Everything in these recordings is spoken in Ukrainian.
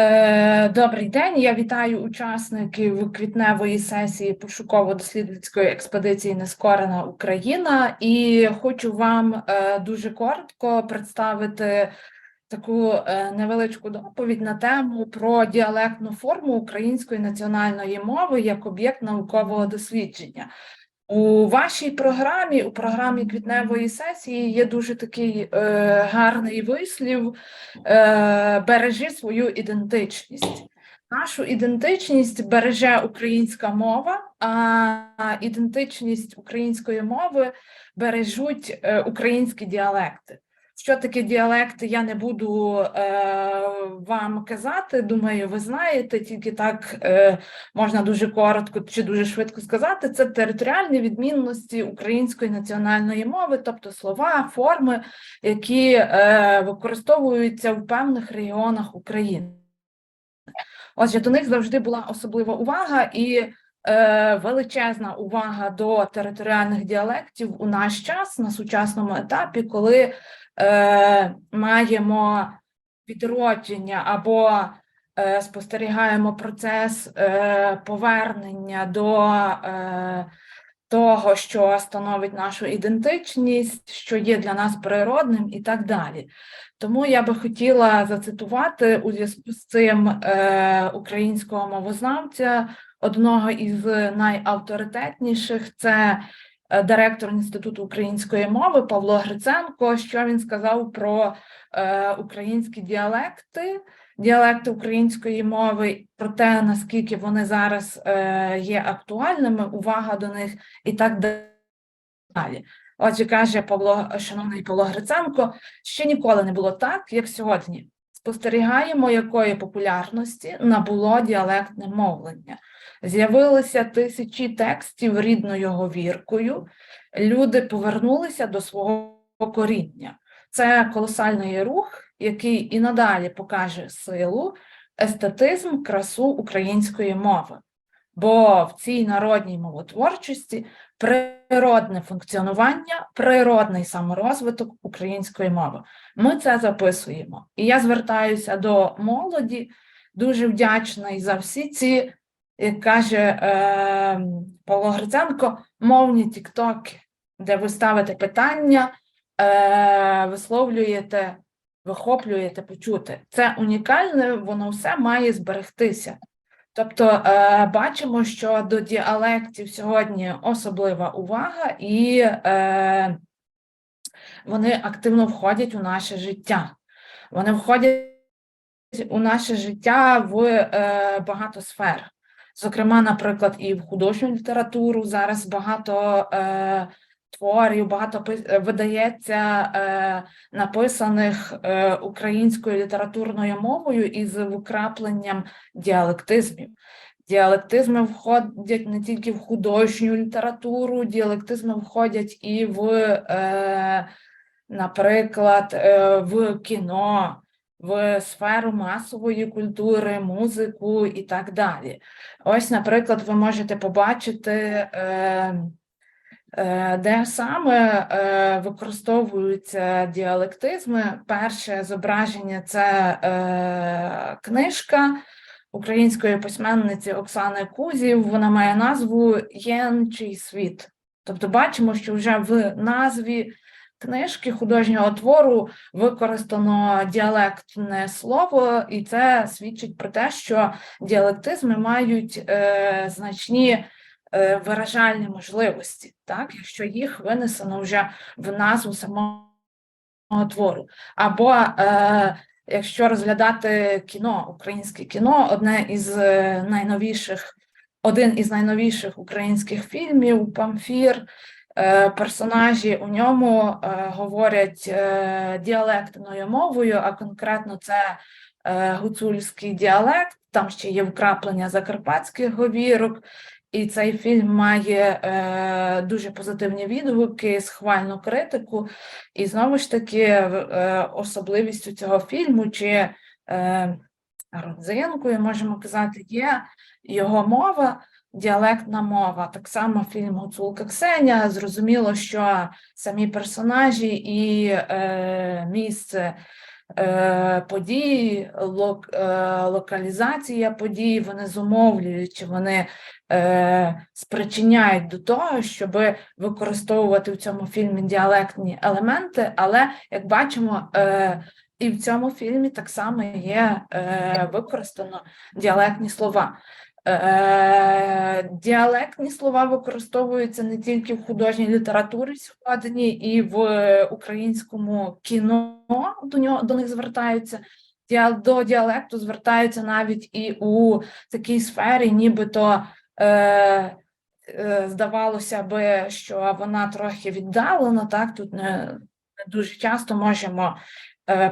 Е, Добрий день. Я вітаю учасників квітневої сесії пошуково-дослідницької експедиції Нескорена Україна і хочу вам е, дуже коротко представити таку е, невеличку доповідь на тему про діалектну форму української національної мови як об'єкт наукового дослідження. У вашій програмі, у програмі квітневої сесії, є дуже такий е, гарний вислів е, бережи свою ідентичність. Нашу ідентичність береже українська мова, а ідентичність української мови бережуть е, українські діалекти. Що таке діалекти, я не буду е, вам казати. Думаю, ви знаєте, тільки так е, можна дуже коротко чи дуже швидко сказати. Це територіальні відмінності української національної мови, тобто слова, форми, які е, використовуються в певних регіонах України. Отже, до них завжди була особлива увага і е, величезна увага до територіальних діалектів у наш час на сучасному етапі, коли е, маємо відродження або е, спостерігаємо процес е, повернення до е, того, що становить нашу ідентичність, що є для нас природним, і так далі. Тому я би хотіла зацитувати у зв'язку з цим е, українського мовознавця, одного із найавторитетніших, це директор Інституту української мови Павло Гриценко. Що він сказав про е, українські діалекти, діалекти української мови, про те, наскільки вони зараз е, є актуальними, увага до них і так далі. Отже, каже Павло, шановний Павло Гриценко, ще ніколи не було так, як сьогодні. Спостерігаємо, якої популярності набуло діалектне мовлення. З'явилися тисячі текстів рідною говіркою, люди повернулися до свого коріння. Це колосальний рух, який і надалі покаже силу, естетизм, красу української мови. Бо в цій народній мовотворчості природне функціонування, природний саморозвиток української мови. Ми це записуємо. І я звертаюся до молоді, дуже вдячна і за всі ці, як каже е, Павло Гриценко, мовні тіктоки, де ви ставите питання, е, висловлюєте, вихоплюєте почути. Це унікальне, воно все має зберегтися. Тобто е, бачимо, що до діалектів сьогодні особлива увага, і е, вони активно входять у наше життя. Вони входять у наше життя в е, багато сфер. Зокрема, наприклад, і в художню літературу зараз багато е, творів, багато пи- видається е, написаних е, українською літературною мовою із вкрапленням діалектизмів. Діалектизми входять не тільки в художню літературу, діалектизми входять і в, е, наприклад, е, в кіно, в сферу масової культури, музику і так далі. Ось, наприклад, ви можете побачити. Е, Е, Де саме е, використовуються діалектизми? Перше зображення це книжка української письменниці Оксани Кузів. Вона має назву Єнчий світ. Тобто, бачимо, що вже в назві книжки художнього твору використано діалектне слово, і це свідчить про те, що діалектизми мають е, значні е, виражальні можливості, так, якщо їх винесено вже в назву самого твору. Або е, якщо розглядати кіно, українське кіно, одне із е, найновіших, один із найновіших українських фільмів Памфір. Е, Персонажі у ньому е, говорять е, діалектною мовою, а конкретно це гуцульський діалект, там ще є вкраплення закарпатських говірок, і цей фільм має е, дуже позитивні відгуки, схвальну критику. І знову ж таки, е, особливістю цього фільму чи е, родзинкою, можемо казати, є його мова, діалектна мова. Так само фільм Гуцулка Ксеня. Зрозуміло, що самі персонажі і е, місце е, події, лок, е, локалізація подій, вони зумовлюють, чи вони е, спричиняють до того, щоб використовувати в цьому фільмі діалектні елементи, але як бачимо, е, і в цьому фільмі так само є е, використано діалектні слова. Е, Діалектні слова використовуються не тільки в художній літературі сьогодні, і в українському кіно до нього до них звертаються. До діалекту звертаються навіть і у такій сфері, нібито е, е, здавалося би, що вона трохи віддалена. Так тут не, не дуже часто можемо е,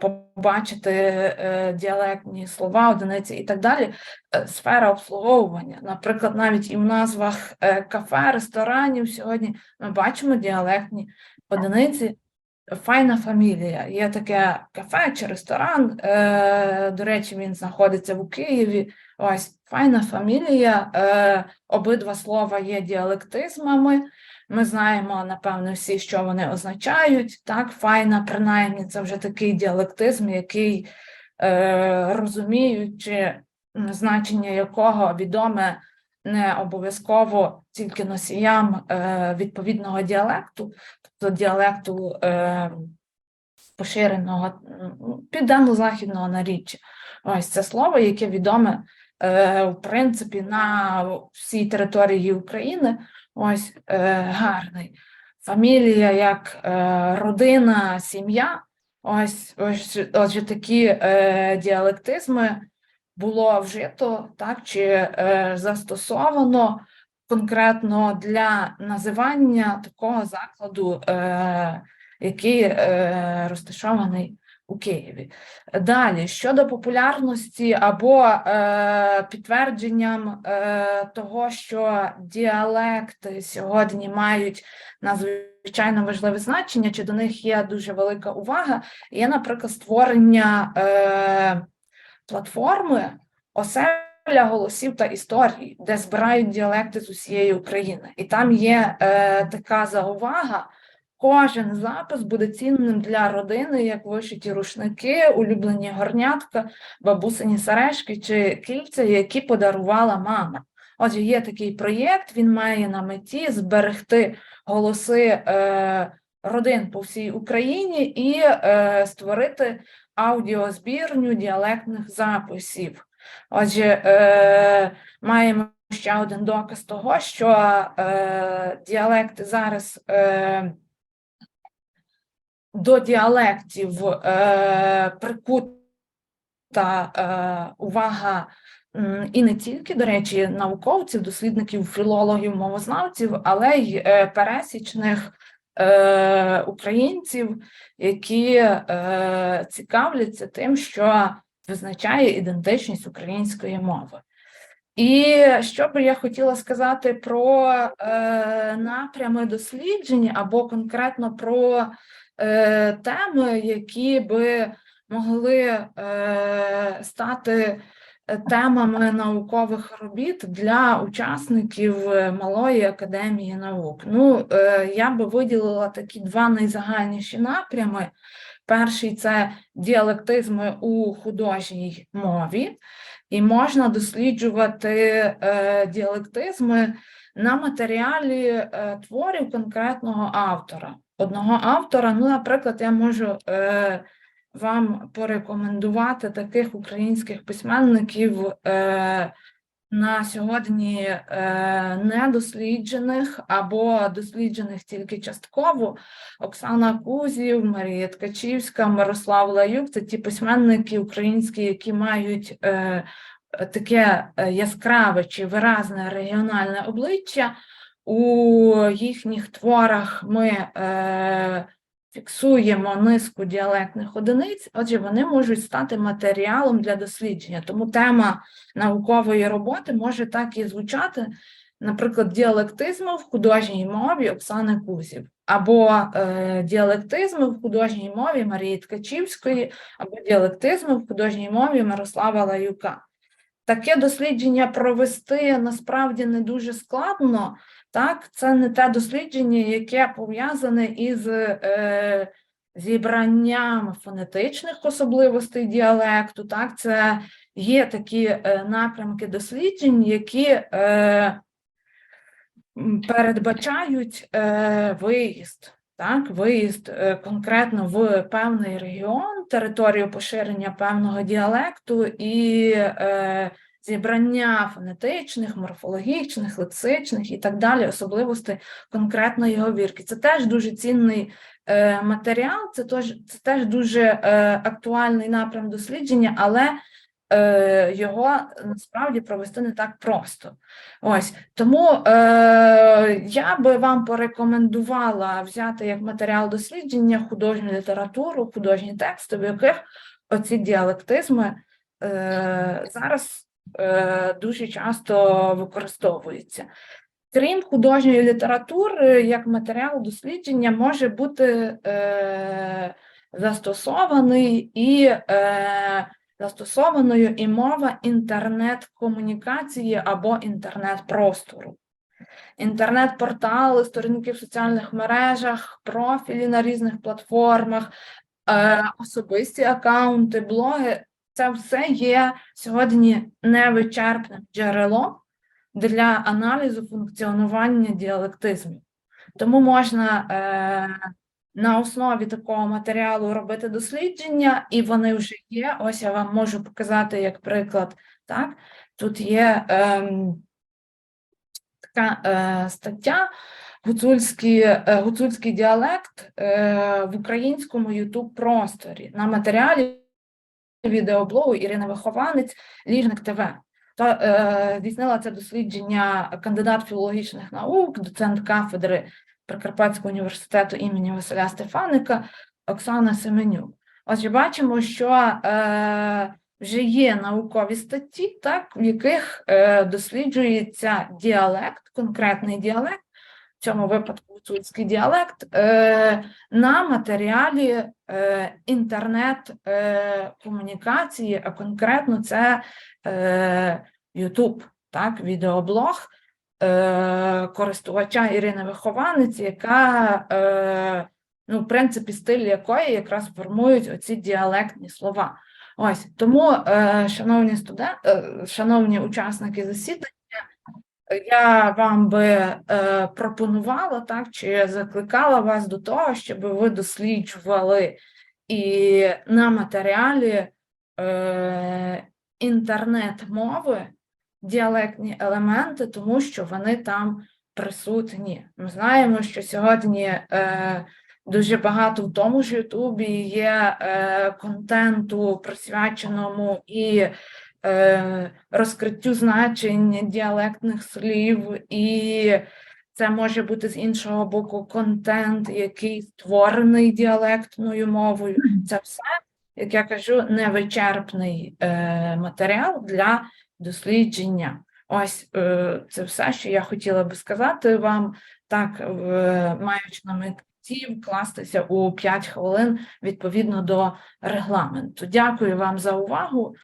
побачити е, діалектні слова, одиниці і так далі е, сфера обслуговування. Наприклад, навіть і в назвах е, кафе, ресторанів сьогодні ми бачимо діалектні одиниці. Файна фамілія. Є таке кафе чи ресторан. Е, до речі, він знаходиться в Києві. Ось файна фамілія. Е, обидва слова є діалектизмами. Ми знаємо, напевно, всі, що вони означають. Так, файна, принаймні, це вже такий діалектизм, який е, розуміючи значення якого відоме не обов'язково тільки носіям е, відповідного діалекту, тобто діалекту е, поширеного південно-західного наріччя. Ось це слово, яке відоме е, в принципі на всій території України. Ось е, гарний. Фамілія як е, родина, сім'я. Ось, ось отже, такі е, діалектизми було вжито так чи е, застосовано конкретно для називання такого закладу, е, який е, розташований у Києві. Далі щодо популярності або е, підтвердженням е, того, що діалекти сьогодні мають надзвичайно важливе значення, чи до них є дуже велика увага, є, наприклад, створення е, платформи оселя голосів та історій, де збирають діалекти з усієї України. І там є е, така заувага. Кожен запис буде цінним для родини, як вишиті рушники, улюблені горнятка, бабусині сережки чи кільця, які подарувала мама. Отже, є такий проєкт, він має на меті зберегти голоси е, родин по всій Україні і е, створити аудіозбірню діалектних записів. Отже, е, маємо ще один доказ того, що е, діалекти зараз. Е, до діалектів е, прикута е, увага і не тільки, до речі, науковців, дослідників, філологів, мовознавців, але й е, пересічних е, українців, які е, цікавляться тим, що визначає ідентичність української мови. І що би я хотіла сказати про е, напрями досліджень або конкретно про е, теми, які би могли е, стати темами наукових робіт для учасників е, Малої академії наук. Ну, е, я би виділила такі два найзагальніші напрями. Перший це діалектизми у художній мові, і можна досліджувати е, діалектизми на матеріалі е, творів конкретного автора. Одного автора, ну, наприклад, я можу е, вам порекомендувати таких українських письменників е, на сьогодні е, недосліджених або досліджених тільки частково. Оксана Кузів, Марія Ткачівська, Мирослав Лаюк це ті письменники українські, які мають е, таке е, яскраве чи виразне регіональне обличчя. У їхніх творах ми е, фіксуємо низку діалектних одиниць, отже, вони можуть стати матеріалом для дослідження. Тому тема наукової роботи може так і звучати, наприклад, діалектизми в художній мові Оксани Кузів, або е, діалектизми в художній мові Марії Ткачівської, або діалектизми в художній мові Мирослава Лаюка. Таке дослідження провести насправді не дуже складно, так, це не те дослідження, яке пов'язане із е, зібранням фонетичних особливостей діалекту. Так, це є такі е, напрямки досліджень, які е, передбачають е, виїзд. Так, виїзд е, конкретно в певний регіон, територію поширення певного діалекту і е, зібрання фонетичних, морфологічних, лексичних і так далі, особливостей конкретної говірки. Це теж дуже цінний е, матеріал, це теж, це теж дуже е, актуальний напрям дослідження, але е, його насправді провести не так просто. Ось тому е, я би вам порекомендувала взяти як матеріал дослідження художню літературу, художні тексти, в яких оці діалектизми е, зараз дуже часто використовуються. Крім художньої літератури, як матеріал дослідження може бути е, застосований і е, застосованою і мова інтернет-комунікації або інтернет-простору. Інтернет-портали, сторінки в соціальних мережах, профілі на різних платформах, е, особисті акаунти, блоги це все є сьогодні невичерпним джерелом для аналізу функціонування діалектизмів. Тому можна е, на основі такого матеріалу робити дослідження, і вони вже є. Ось я вам можу показати як приклад. Так? Тут є ем, така е, стаття гуцульський, е, гуцульський діалект е, в українському youtube просторі на матеріалі відеоблогу Ірина Вихованець, Ліжник ТВ. Та е, здійснила це дослідження кандидат філологічних наук, доцент кафедри Прикарпатського університету імені Василя Стефаника Оксана Семенюк. Отже, бачимо, що е, вже є наукові статті, так, в яких е, досліджується діалект, конкретний діалект, цьому випадку гуцульський діалект, е, на матеріалі е, інтернет-комунікації, а конкретно це е, YouTube, так, відеоблог е, користувача Ірини Вихованець, яка, е, ну, в принципі, стиль якої якраз формують оці діалектні слова. Ось тому, е, шановні студенти, е, шановні учасники засідання, я вам би е, пропонувала так чи закликала вас до того, щоб ви досліджували і на матеріалі е, інтернет-мови діалектні елементи, тому що вони там присутні. Ми знаємо, що сьогодні е, дуже багато в тому ж Ютубі є е, контенту, присвяченому і розкриттю значень діалектних слів, і це може бути з іншого боку контент, який створений діалектною мовою. Це все, як я кажу, невичерпний е, матеріал для дослідження. Ось е, це все, що я хотіла би сказати вам, так, е, маючи на меті вкластися у 5 хвилин відповідно до регламенту. Дякую вам за увагу.